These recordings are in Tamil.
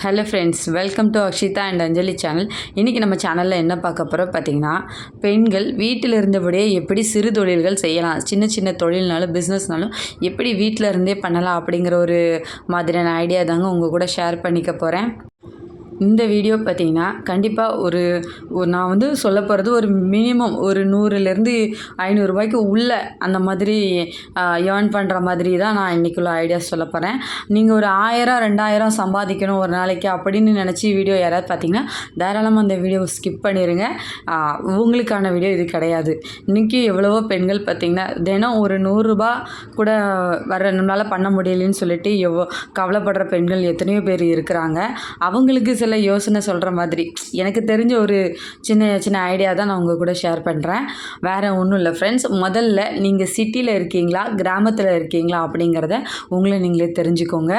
Hello friends welcome to Akshitha and Anjali channel இன்றைக்கி நம்ம சேனலில் என்ன பார்க்க போகிறோம் பார்த்தீங்கன்னா பெண்கள் வீட்டில் இருந்தபடியே எப்படி சிறு தொழில்கள் செய்யலாம் சின்ன சின்ன தொழில்னாலும் பிஸ்னஸ்னாலும் எப்படி வீட்டில் இருந்தே பண்ணலாம் அப்படிங்கிற ஒரு மாதிரியான ஐடியா தாங்க உங்கள் கூட ஷேர் பண்ணிக்க போகிறேன் இந்த வீடியோ பார்த்தீங்கன்னா கண்டிப்பாக ஒரு நான் வந்து சொல்ல போகிறது ஒரு மினிமம் ஒரு நூறுலேருந்து ஐநூறுரூபாய்க்கு உள்ள அந்த மாதிரி ஏர்ன் பண்ணுற மாதிரி தான் நான் இன்றைக்குள்ள ஐடியாஸ் சொல்ல போகிறேன் நீங்கள் ஒரு ஆயிரம் ரெண்டாயிரம் சம்பாதிக்கணும் ஒரு நாளைக்கு அப்படின்னு நினச்சி வீடியோ யாராவது பார்த்தீங்கன்னா தாராளமாக அந்த வீடியோவை ஸ்கிப் பண்ணிடுங்க உங்களுக்கான வீடியோ இது கிடையாது. இன்றைக்கி எவ்வளவோ பெண்கள் பார்த்திங்கன்னா தினம் ஒரு நூறுரூபா கூட வர நம்மளால் பண்ண முடியலன்னு சொல்லிட்டு எவ்வளோ கவலைப்படுற பெண்கள் எத்தனையோ பேர் இருக்கிறாங்க. அவங்களுக்கு சில யோசனை சொல்கிற மாதிரி. எனக்கு தெரிஞ்ச ஒரு சின்ன சின்ன ஐடியா தான் நான் உங்கள் கூட ஷேர் பண்ணுறேன் வேறு ஒன்றும் இல்லை ஃப்ரெண்ட்ஸ் முதல்ல நீங்கள் சிட்டியில் இருக்கீங்களா? கிராமத்தில் இருக்கீங்களா? அப்படிங்கிறத உங்களை நீங்களே தெரிஞ்சுக்கோங்க.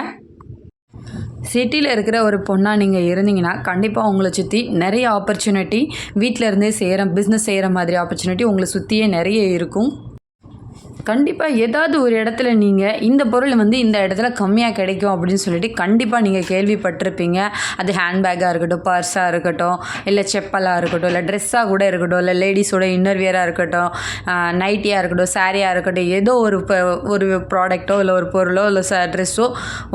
சிட்டியில் இருக்கிற ஒரு பொண்ணாக நீங்கள் இருந்தீங்கன்னா கண்டிப்பாக உங்களை சுற்றி நிறைய ஆப்பர்ச்சுனிட்டி வீட்டில் இருந்தே செய்கிற பிஸ்னஸ் செய்கிற மாதிரி ஆப்பர்ச்சுனிட்டி உங்களை சுற்றியே நிறைய இருக்கும். கண்டிப்பாக ஏதாவது ஒரு இடத்துல நீங்கள் இந்த பொருள் வந்து இந்த இடத்துல கம்மியாக கிடைக்கும் அப்படின்னு சொல்லிட்டு கண்டிப்பாக நீங்கள் கேள்விப்பட்டிருப்பீங்க. அது ஹேண்ட்பேக்காக இருக்கட்டும் பர்ஸாக இருக்கட்டும் இல்லை செப்பலாக இருக்கட்டும் இல்லை ட்ரெஸ்ஸாக கூட இருக்கட்டும் இல்லை லேடிஸோட இன்னர்வியராக இருக்கட்டும் நைட்டியாக இருக்கட்டும் சாரியாக இருக்கட்டும் ஏதோ ஒரு ஒரு ப்ராடக்ட்டோ இல்லை ஒரு பொருளோ இல்லை ச ட்ரெஸ்ஸோ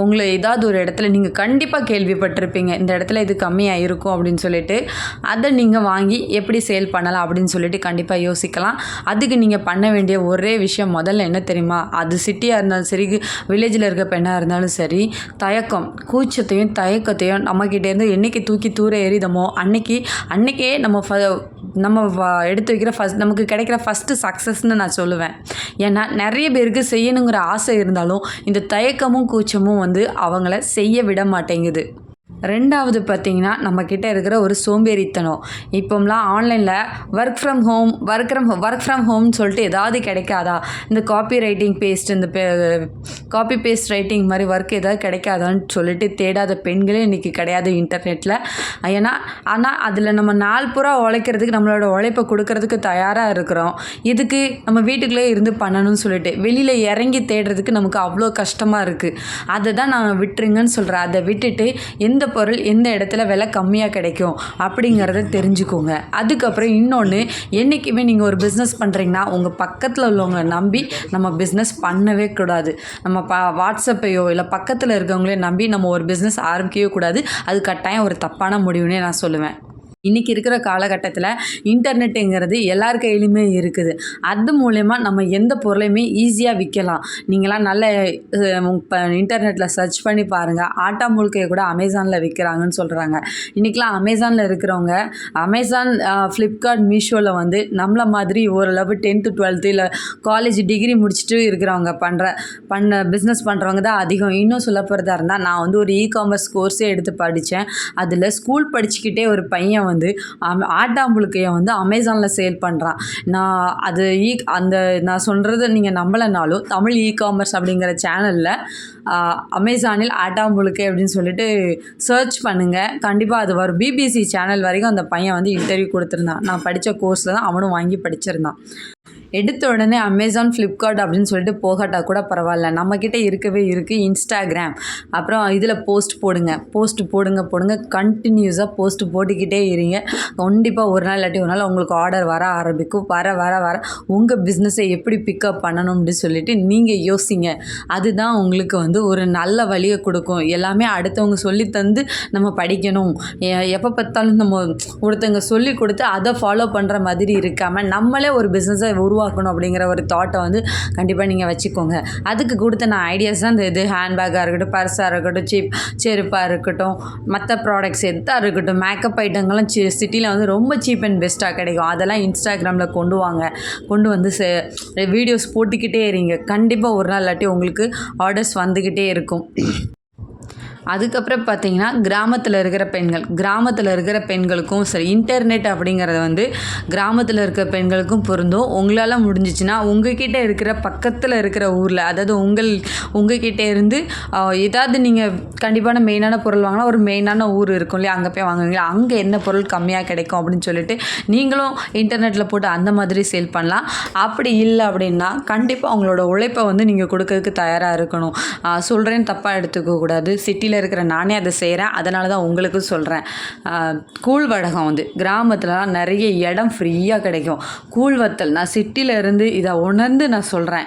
உங்களை ஏதாவது ஒரு இடத்துல நீங்கள் கண்டிப்பாக கேள்விப்பட்டிருப்பீங்க. இந்த இடத்துல இது கம்மியாக இருக்கும் அப்படின்னு சொல்லிட்டு அதை நீங்கள் வாங்கி எப்படி சேல் பண்ணலாம் அப்படின்னு சொல்லிட்டு கண்டிப்பாக யோசிக்கலாம். அதுக்கு நீங்கள் பண்ண வேண்டிய ஒரே விஷயம் முதல்ல என்ன தெரியுமா? அது சிட்டியாக இருந்தாலும் சரி வில்லேஜில் இருக்க பெண்ணாக இருந்தாலும் சரி தயக்கம் கூச்சத்தையும் தயக்கத்தையும் நம்மக்கிட்டேருந்து என்றைக்கு தூக்கி தூர எறிதமோ அன்னைக்கு அன்றைக்கே நம்ம ஃப நம்ம வ- எடுத்து வைக்கிற ஃபஸ்ட் நமக்கு கிடைக்கிற ஃபஸ்ட்டு சக்ஸஸ்னு நான் சொல்லுவேன். ஏன்னா நிறைய பேருக்கு செய்யணுங்கிற ஆசை இருந்தாலும் இந்த தயக்கமும் கூச்சமும் வந்து அவங்கள செய்ய விட மாட்டேங்குது. ரெண்டாவது பார்த்தீங்கன்னா நம்மக்கிட்ட இருக்கிற ஒரு சோம்பேறித்தனம். இப்போம்லாம் ஆன்லைனில் work from home work from work from ஹோம்னு சொல்லிட்டு ஏதாவது கிடைக்காதா? இந்த காப்பி ரைட்டிங் பேஸ்ட் இந்த காப்பி பேஸ்ட் ரைட்டிங் மாதிரி ஒர்க் ஏதாவது கிடைக்காதான்னு சொல்லிட்டு தேடாத பெண்களே இன்றைக்கி கிடையாது இன்டர்நெட்டில் ஏன்னா ஆனால் அதில் நம்ம நாள் பூரா உழைக்கிறதுக்கு நம்மளோட உழைப்பை கொடுக்கறதுக்கு தயாராக இருக்கிறோம். இதுக்கு நம்ம வீட்டுக்குள்ளே இருந்து பண்ணணும்னு சொல்லிட்டு வெளியில் இறங்கி தேடுறதுக்கு நமக்கு அவ்வளோ கஷ்டமாக இருக்குது அதை தான் நான் விட்டுருங்கன்னு சொல்கிறேன் அதை விட்டுட்டு எந்த பொருள் எந்த இடத்துல விலை கம்மியாக கிடைக்கும் அப்படிங்கிறத தெரிஞ்சுக்கோங்க. அதுக்கப்புறம் இன்னொன்று என்றைக்குமே நீங்கள் ஒரு பிஸ்னஸ் பண்ணுறீங்கன்னா உங்கள் பக்கத்தில் உள்ளவங்க நம்பி நம்ம பிஸ்னஸ் பண்ணவே கூடாது. நம்ம ப வாட்ஸ்அப்பையோ இல்லை பக்கத்தில் இருக்கவங்களையோ நம்பி நம்ம ஒரு பிஸ்னஸ் ஆரம்பிக்கவே கூடாது. அது கட்டாயம் ஒரு தப்பான முடிவுனே நான் சொல்லுவேன். இன்றைக்கி இருக்கிற காலகட்டத்தில் இன்டர்நெட்டுங்கிறது எல்லார் கையிலுமே இருக்குது. அது மூலயமா நம்ம எந்த பொருளையுமே ஈஸியாக விற்கலாம் நீங்களாம் நல்ல இப்போ இன்டர்நெட்டில் சர்ச் பண்ணி பாருங்கள் ஆட்டா முழுக்கையை கூட அமேசானில் விற்கிறாங்கன்னு சொல்கிறாங்க இன்றைக்கெலாம் அமேசானில் இருக்கிறவங்க அமேசான் ஃப்ளிப்கார்ட் மீஷோவில் வந்து நம்மளை மாதிரி ஓரளவு டென்த்து டுவெல்த்து இல்லை காலேஜ் டிகிரி முடிச்சுட்டு இருக்கிறவங்க பண்ணுற பண்ண பிஸ்னஸ் பண்ணுறவங்க தான் அதிகம். இன்னும் சொல்ல போகிறதா இருந்தால் நான் வந்து ஒரு இ காமர்ஸ் கோர்ஸே எடுத்து படித்தேன் அதில் ஸ்கூல் படிச்சுக்கிட்டே ஒரு பையன் வந்து வந்து ஆட்டாம்புழுக்கையை வந்து அமேசானில் சேல் பண்ணுறான் நான் அது ஈ அந்த நான் சொல்கிறது நீங்கள் நம்பலைனாலும் தமிழ் இ காமர்ஸ் அப்படிங்கிற சேனலில் அமேசானில் ஆட்டாம்புழுக்கை அப்படின்னு சொல்லிட்டு சர்ச் பண்ணுங்கள் கண்டிப்பாக அது வரும். பிபிசி சேனல் வரைக்கும் அந்த பையன் வந்து இன்டர்வியூ கொடுத்துருந்தான். நான் படித்த கோர்ஸில் தான் அவனும் வாங்கி படிச்சிருந்தான். எடுத்த உடனே அமேசான் ஃப்ளிப்கார்ட் அப்படின்னு சொல்லிட்டு போகாட்டா கூட பரவாயில்ல. நம்மக்கிட்ட இருக்கவே இருக்குது இன்ஸ்டாகிராம் அப்புறம் இதில் போஸ்ட் போடுங்க. போஸ்ட் போடுங்க போடுங்க. கண்டினியூஸாக போஸ்ட் போட்டுக்கிட்டே இருங்க. கண்டிப்பாக ஒரு நாள் இல்லாட்டி ஒரு நாள் உங்களுக்கு ஆர்டர் வர ஆரம்பிக்கும். வர வர வர. உங்கள் பிஸ்னஸை எப்படி பிக்கப் பண்ணணும்னு சொல்லிட்டு நீங்கள் யோசிங்க. அதுதான் உங்களுக்கு வந்து ஒரு நல்ல வழியை கொடுக்கும். எல்லாமே அடுத்தவங்க சொல்லி தந்து நம்ம படிக்கணும். எப்போ பார்த்தாலும் நம்ம ஒருத்தவங்க சொல்லி கொடுத்து அதை ஃபாலோ பண்ணுற மாதிரி இருக்காமல் நம்மளே ஒரு பிஸ்னஸை உருவாக்கணும் அப்படிங்கிற ஒரு தாட்டை வந்து கண்டிப்பாக நீங்கள் வச்சுக்கோங்க. அதுக்கு கொடுத்த நான் ஐடியாஸ் தான் இந்த இது. ஹேண்ட்பேக்காக இருக்கட்டும் பர்ஸாக இருக்கட்டும் சீப் செருப்பாக இருக்கட்டும் மற்ற ப்ராடக்ட்ஸ் எதாக இருக்கட்டும் மேக்கப் ஐட்டங்கள்லாம் சி சிட்டியில் வந்து ரொம்ப சீப் அண்ட் பெஸ்ட்டாக கிடைக்கும். அதெல்லாம் இன்ஸ்டாகிராமில் கொண்டு வாங்க. கொண்டு வந்து வீடியோஸ் போட்டுக்கிட்டே இருங்க. கண்டிப்பாக ஒரு நாள் இல்லாட்டி உங்களுக்கு ஆர்டர்ஸ் வந்துக்கிட்டே இருக்கும். அதுக்கப்புறம் பார்த்தீங்கன்னா கிராமத்தில் இருக்கிற பெண்கள் கிராமத்தில் இருக்கிற பெண்களுக்கும் சரி இன்டர்நெட் அப்படிங்கிறது வந்து கிராமத்தில் இருக்கிற பெண்களுக்கும் பொருந்தும். உங்களால் முடிஞ்சிச்சுன்னா உங்ககிட்ட இருக்கிற பக்கத்தில் இருக்கிற ஊரில் அதாவது உங்கள் உங்ககிட்ட இருந்து ஏதாவது நீங்கள் கண்டிப்பான மெயினான பொருள் வாங்கினா ஒரு மெயினான ஊர் இருக்கும் இல்லையா? அங்கே போய் வாங்குவீங்களா? அங்கே என்ன பொருள் கம்மியாக கிடைக்கும் அப்படின்னு சொல்லிட்டு நீங்களும் இன்டர்நெட்டில் போட்டு அந்த மாதிரி சேல் பண்ணலாம். அப்படி இல்லை அப்படின்னா கண்டிப்பாக அவங்களோட உழைப்பை வந்து நீங்கள் கொடுக்கறதுக்கு தயாராக இருக்கணும். சொல்கிறேன்னு தப்பாக எடுத்துக்கக்கூடாது. சிட்டியில் இருக்கிற நானே அதை செய்கிறேன் அதனால தான் உங்களுக்கும் சொல்கிறேன் கூழ் வடகம் வந்து கிராமத்துலலாம் நிறைய இடம் ஃப்ரீயாக கிடைக்கும். கூழ் வத்தல் நான் சிட்டியில் இருந்து இதை உணர்ந்து நான் சொல்கிறேன்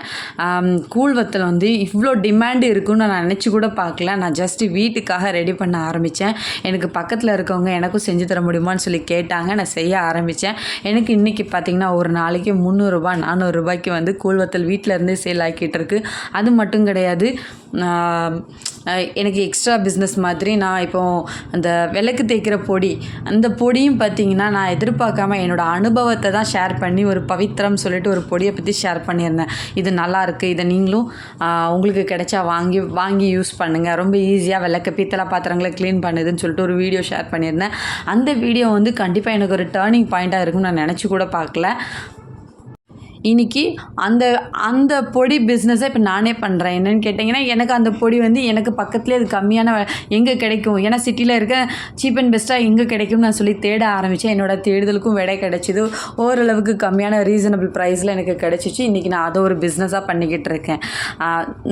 கூழ் வத்தல் வந்து இவ்வளோ டிமாண்டு இருக்குன்னு நான் நினச்சி கூட பார்க்கல. நான் ஜஸ்ட்டு வீட்டுக்காக ரெடி பண்ண ஆரம்பித்தேன் எனக்கு பக்கத்தில் இருக்கவங்க எனக்கும் செஞ்சு தர முடியுமான்னு சொல்லி கேட்டாங்க. நான் செய்ய ஆரம்பித்தேன் எனக்கு இன்றைக்கி பார்த்திங்கன்னா ஒரு நாளைக்கு முந்நூறுரூபா நானூறுரூபாய்க்கு வந்து கூழ் வத்தல் வீட்டில் இருந்தே சேல் ஆக்கிட்டு இருக்கு. அது மட்டும் கிடையாது. எனக்கு எக்ஸ்ட்ரா பிஸ்னஸ் மாதிரி நான் இப்போ அந்த விளக்கு தேய்க்கிற பொடி அந்த பொடியும் பார்த்தீங்கன்னா நான் எதிர்பார்க்காம என்னோடய அனுபவத்தை தான் ஷேர் பண்ணி ஒரு பவித்ரம் சொல்லிட்டு ஒரு பொடியை பற்றி ஷேர் பண்ணியிருந்தேன். இது நல்லாயிருக்கு இதை நீங்களும் உங்களுக்கு கிடைச்சா வாங்கி வாங்கி யூஸ் பண்ணுங்கள் ரொம்ப ஈஸியாக விளக்கு பித்தளை பாத்திரங்களை க்ளீன் பண்ணுதுன்னு சொல்லிட்டு ஒரு வீடியோ ஷேர் பண்ணியிருந்தேன். அந்த வீடியோ வந்து கண்டிப்பாக எனக்கு ஒரு டேர்னிங் பாயிண்ட்டாக இருக்கும்னு நான் நினச்சி கூட பார்க்கல. இன்னைக்கு அந்த அந்த பொடி பிஸ்னஸை இப்போ நானே பண்ணுறேன் என்னென்னு கேட்டிங்கன்னா எனக்கு அந்த பொடி வந்து எனக்கு பக்கத்துலேயே அது கம்மியான எங்கே கிடைக்கும்? ஏன்னா சிட்டியில் இருக்க சீப் அண்ட் பெஸ்ட்டாக எங்கே கிடைக்கும்னு நான் சொல்லி தேட ஆரம்பித்தேன் என்னோட தேடுதலுக்கும் விடை கிடைச்சிது. ஓரளவுக்கு கம்மியான ரீசனபிள் ப்ரைஸில் எனக்கு கிடச்சிச்சு. இன்றைக்கி நான் அதை ஒரு பிஸ்னஸாக பண்ணிக்கிட்டு இருக்கேன்.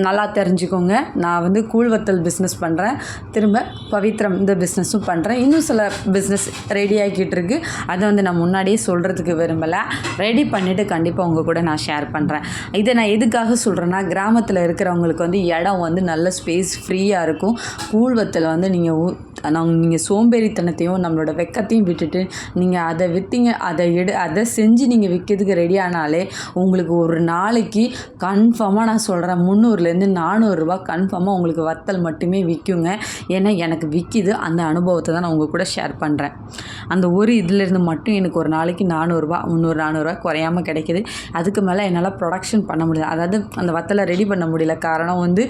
நல்லா தெரிஞ்சுக்கோங்க. நான் வந்து கூழ்வத்தல் பிஸ்னஸ் பண்ணுறேன் திரும்ப பவித்ரம் இந்த பிஸ்னஸும் பண்ணுறேன் இன்னும் சில பிஸ்னஸ் ரெடி ஆகிக்கிட்டு இருக்குது அதை வந்து நான் முன்னாடியே சொல்கிறதுக்கு விரும்பலை. ரெடி பண்ணிவிட்டு கண்டிப்பாக உங்கள் கூட நான் ஷேர் பண்ணுறேன் இதை நான் எதுக்காக சொல்கிறேன்னா கிராமத்தில் இருக்கிறவங்களுக்கு வந்து இடம் வந்து நல்ல ஸ்பேஸ் ஃப்ரீயாக இருக்கும். கூழ்வத்தில் வந்து நீங்கள் நாங்கள் நீங்கள் சோம்பேறித்தனத்தையும் நம்மளோட வெக்கத்தையும் விட்டுட்டு நீங்கள் அதை விற்றீங்க அதை எடு அதை செஞ்சு நீங்கள் விற்கிறதுக்கு ரெடி ஆனாலே உங்களுக்கு ஒரு நாளைக்கு கன்ஃபார்மாக நான் சொல்கிறேன் முந்நூறுலேருந்து நானூறுரூவா கன்ஃபார்மாக உங்களுக்கு வத்தல் மட்டுமே விற்குங்க ஏன்னா எனக்கு விற்கிது அந்த அனுபவத்தை தான் நான் உங்கள் கூட ஷேர் பண்ணுறேன் அந்த ஒரு இதுலேருந்து மட்டும் எனக்கு ஒரு நாளைக்கு நானூறுரூவா முந்நூறு நானூறுரூவா குறையாமல் கிடைக்கிது. அதுக்கு மேலே என்னால் ப்ரொடக்ஷன் பண்ண முடியல. அதாவது அந்த வத்தலை ரெடி பண்ண முடியல. காரணம் வந்து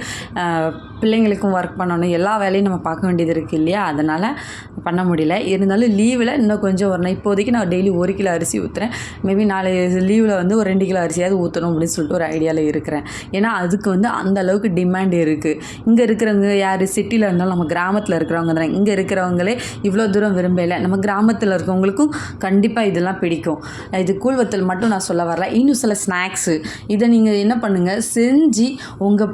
பிள்ளைங்களுக்கும் ஒர்க் பண்ணணும். எல்லா வேலையும் நம்ம பார்க்க வேண்டியது இருக்குது இல்லையா? அதனால் பண்ண முடியல. இருந்தாலும் லீவில் இன்னும் கொஞ்சம் வரணும் இப்போதைக்கு நான் டெய்லி ஒரு கிலோ அரிசி ஊற்றுறேன் மேபி நாளை லீவில் வந்து ஒரு ரெண்டு கிலோ அரிசியாவது ஊற்றணும் அப்படின்னு சொல்லிட்டு ஒரு ஐடியாவில் இருக்கிறேன். ஏன்னா அதுக்கு வந்து அந்த அளவுக்கு டிமாண்ட் இருக்குது இங்கே இருக்கிறவங்க யார்? சிட்டியில் இருந்தாலும் நம்ம கிராமத்தில் இருக்கிறவங்க தானே. இங்கே இருக்கிறவங்களே இவ்வளோ தூரம் விரும்பலை. நம்ம கிராமத்தில் இருக்கவங்களுக்கும் கண்டிப்பாக இதெல்லாம் பிடிக்கும். இது கூழ்வத்தல் மட்டும் நான் சொல்ல வரல. இன்னும் சில ஸ்நாக்ஸு இதை நீங்கள் என்ன பண்ணுங்கள் செஞ்சு உங்கள்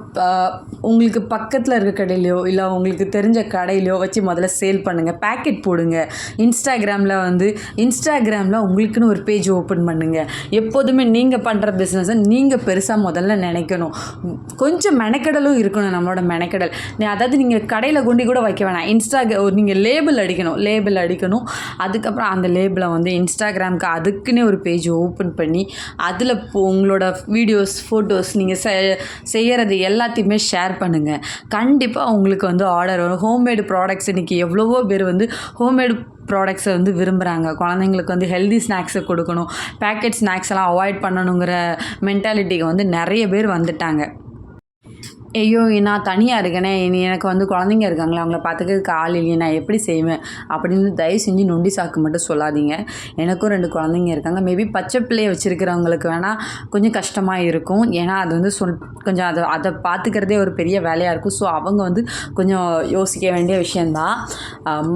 உங்களுக்கு பக்கத்தில் இருக்க கடையிலையோ இல்லை உங்களுக்கு தெரிஞ்ச கடையிலையோ வச்சு முதல்ல சேல் பண்ணுங்கள் பேக்கெட் போடுங்க. இன்ஸ்டாகிராமில் வந்து இன்ஸ்டாகிராமில் உங்களுக்குன்னு ஒரு பேஜ் ஓப்பன் பண்ணுங்கள் எப்போதுமே நீங்கள் பண்ணுற பிஸ்னஸை நீங்கள் பெருசாக முதல்ல நினைக்கணும். கொஞ்சம் மெனக்கடலும் இருக்கணும் நம்மளோட மெனக்கடல். நீ- அதாவது நீங்கள் கடையில் கொண்டு கூட வைக்க வேணாம். இன்ஸ்டா நீங்கள் லேபிள் அடிக்கணும். லேபிள் அடிக்கணும். அதுக்கப்புறம் அந்த லேபிளை வந்து இன்ஸ்டாகிராமுக்கு அதுக்குன்னே ஒரு பேஜ் ஓப்பன் பண்ணி அதில் உங்களோட வீடியோஸ் ஃபோட்டோஸ் நீங்கள் செ செய்கிறது எல்லாத்தையுமே ஷேர் பண்ணுங்கள் கண்டிப்பாக உங்களுக்கு வந்து ஆர்டர் வரும். ஹோம்மேடு ப்ராடக்ட்ஸ் இன்றைக்கி எவ்வளவோ பேர் வந்து ஹோம்மேடு ப்ராடக்ட்ஸை வந்து விரும்புகிறாங்க குழந்தைங்களுக்கு வந்து ஹெல்தி ஸ்நாக்ஸை கொடுக்கணும். பேக்கெட் ஸ்நாக்ஸ் எல்லாம் அவாய்ட் பண்ணணுங்கிற மென்டாலிட்டிக்கு வந்து நிறைய பேர் வந்துட்டாங்க. ஐயோ நான் தனியாக இருக்கேனே. இனி எனக்கு வந்து குழந்தைங்க இருக்காங்களே அவங்கள பார்த்துக்கிறதுக்கு ஆள் இல்லையே நான் எப்படி செய்வேன்? அப்படின்னு தயவு செஞ்சு நொண்டி சாக்கு மட்டும் சொல்லாதீங்க. எனக்கும் ரெண்டு குழந்தைங்க இருக்காங்க. மேபி பச்சை பிள்ளையை வச்சுருக்கிறவங்களுக்கு வேணால் கொஞ்சம் கஷ்டமாக இருக்கும். ஏன்னா அது வந்து சொல் கொஞ்சம் அதை அதை பார்த்துக்கிறதே ஒரு பெரிய வேலையாக இருக்கும். ஸோ அவங்க வந்து கொஞ்சம் யோசிக்க வேண்டிய விஷயந்தான்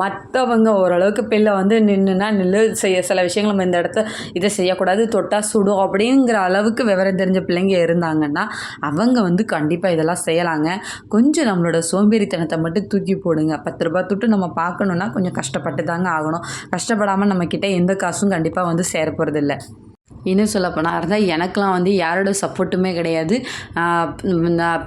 மற்றவங்க ஓரளவுக்கு பிள்ளை வந்து நின்றுனா நில்லு செய்ய சில விஷயங்கள் நம்ம இந்த இடத்த இதை செய்யக்கூடாது தொட்டா சுடும் அப்படிங்கிற அளவுக்கு விவரம் தெரிஞ்ச பிள்ளைங்க இருந்தாங்கன்னா அவங்க வந்து கண்டிப்பாக இதெல்லாம் செய்யலாங்க. கொஞ்சம் நம்மளோட சோம்பேறித்தனத்தை மட்டும் தூக்கி போடுங்க. பத்து ரூபாய் தொட்டு நம்ம பார்க்கணுன்னா கொஞ்சம் கஷ்டப்பட்டு தாங்க ஆகணும் கஷ்டப்படாமல் நம்மக்கிட்ட எந்த காசும் கண்டிப்பாக வந்து சேர போகிறதில்ல இன்னும் சொல்லப்போனால் இருந்தால் எனக்கெலாம் வந்து யாரோட சப்போர்ட்டுமே கிடையாது.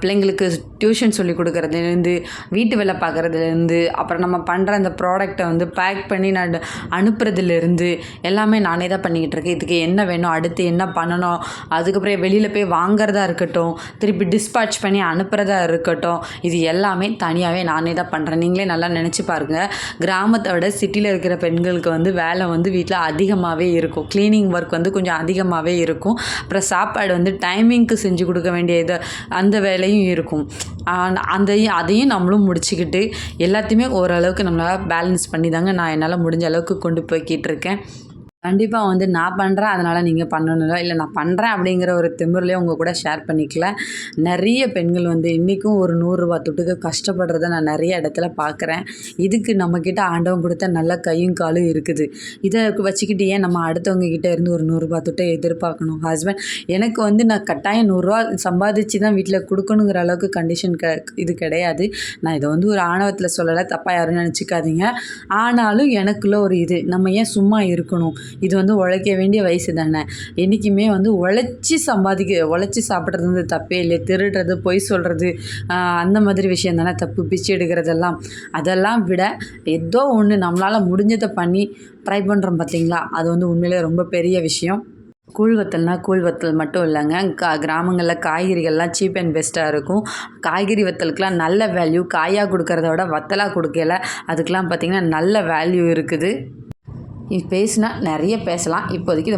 பிள்ளைங்களுக்கு டியூஷன் சொல்லி கொடுக்குறதுலேருந்து வீட்டு வேலை பார்க்குறதுலேருந்து அப்புறம் நம்ம பண்ணுற அந்த ப்ராடக்டை வந்து பேக் பண்ணி நான் அனுப்புறதுலேருந்து எல்லாமே நானே தான் பண்ணிக்கிட்டு இருக்கேன். இதுக்கு என்ன வேணும் அடுத்து என்ன பண்ணணும் அதுக்கப்புறம் வெளியில் போய் வாங்குறதா இருக்கட்டும் திருப்பி டிஸ்பேட்ச் பண்ணி அனுப்புகிறதா இருக்கட்டும் இது எல்லாமே தனியாகவே நானே தான் பண்ணுறேன் நீங்களே நல்லா நினச்சி பாருங்கள் கிராமத்தை விட சிட்டியில் இருக்கிற பெண்களுக்கு வந்து வேலை வந்து வீட்டில் அதிகமாகவே இருக்கும். க்ளீனிங் ஒர்க் வந்து கொஞ்சம் அதிகமாகவே இருக்கும். அப்புறம் சாப்பாடு வந்து டைமிங்க்கு செஞ்சு கொடுக்க வேண்டியது அந்த வேலையும் இருக்கும். அந்த அதையும் நம்மளும் முடிச்சுக்கிட்டு எல்லாத்தையுமே ஓரளவுக்கு நம்மளால் பேலன்ஸ் பண்ணி தாங்க நான் என்னால் முடிஞ்ச அளவுக்கு கொண்டு போய்கிட்டு இருக்கேன். கண்டிப்பாக வந்து நான் பண்ணுறேன் அதனால் நீங்கள் பண்ணணும்ல இல்லை. நான் பண்ணுறேன் அப்படிங்கிற ஒரு திமிர்லேயே உங்கள் கூட ஷேர் பண்ணிக்கல. நிறைய பெண்கள் வந்து இன்றைக்கும் ஒரு நூறுரூவா துட்டுக்கு கஷ்டப்படுறத நான் நிறைய இடத்துல பார்க்குறேன் இதுக்கு நம்மக்கிட்ட ஆண்டவன் கொடுத்த நல்ல கையும் காலும் இருக்குது. இதை வச்சுக்கிட்டு ஏன் நம்ம அடுத்தவங்க கிட்டே இருந்து ஒரு நூறுரூவா துட்டை எதிர்பார்க்கணும்? ஹஸ்பண்ட் எனக்கு வந்து நான் கட்டாயம் நூறுரூவா சம்பாதிச்சு தான் வீட்டில் கொடுக்கணுங்கிற அளவுக்கு கண்டிஷன் க இது கிடையாது. நான் இதை வந்து ஒரு ஆணவத்தில் சொல்லலை தப்பாக யாரும் நினச்சிக்காதீங்க. ஆனாலும் எனக்குள்ள ஒரு இது நம்ம ஏன் சும்மா இருக்கணும்? இது வந்து உழைக்க வேண்டிய வயசு தானே. என்றைக்குமே வந்து உழைச்சி சம்பாதிக்க உழைச்சி சாப்பிட்றது வந்து தப்பே இல்லை திருடுறது பொய் சொல்கிறது அந்த மாதிரி விஷயம் தானே. தப்பு பிச்சை எடுக்கிறதெல்லாம். அதெல்லாம் விட ஏதோ ஒன்று நம்மளால் முடிஞ்சதை பண்ணி ட்ரை பண்ணுறோம் பார்த்தீங்களா அது வந்து உண்மையிலே ரொம்ப பெரிய விஷயம். கூழ் கூழ்வத்தல் கூழ் வத்தல் மட்டும் இல்லைங்க. கா கிராமங்களில் காய்கறிகள்லாம் சீப் அண்ட் பெஸ்ட்டாக இருக்கும். காய்கறி வத்தலுக்கெலாம் நல்ல வேல்யூ காயாக கொடுக்கறத விட வத்தலாக கொடுக்கல. அதுக்கெலாம் பார்த்திங்கன்னா நல்ல வேல்யூ இருக்குது. பேசினா நிறைய பேசலாம். இப்போதைக்கு இதை